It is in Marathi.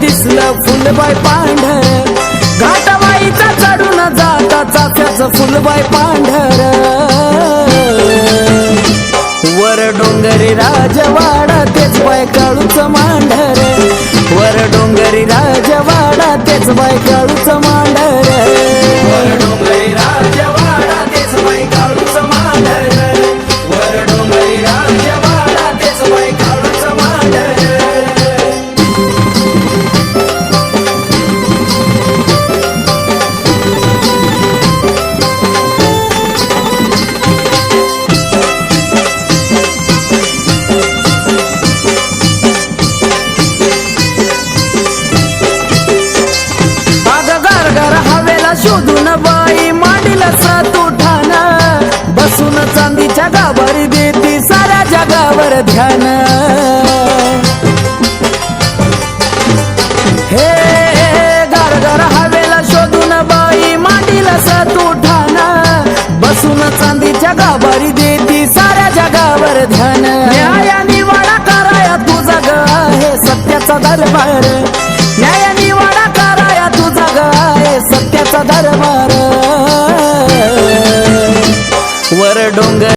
दिसलं फुलबाई पांढर. घाटवाईचा चढून जाता चाफ्याचं फुलबाई पांढर. वर डोंगरी राजवाडा तेच बाय काळूच मान डोंगरी राजवाडा तेच बाय काळूच मांढर शोधून बाई मांडीला सात उठान बसून चांदीच्या गावर देती साऱ्या जगावर ध्यान. हे गारगार हवेला शोधून बाई मांडीला सात उठान बसून चांदीच्या गावारी देती साऱ्या जगावर ध्यान. न्यायाने वाडा कराया तुझा ग. हे सत्याचा दरबार. डोंगर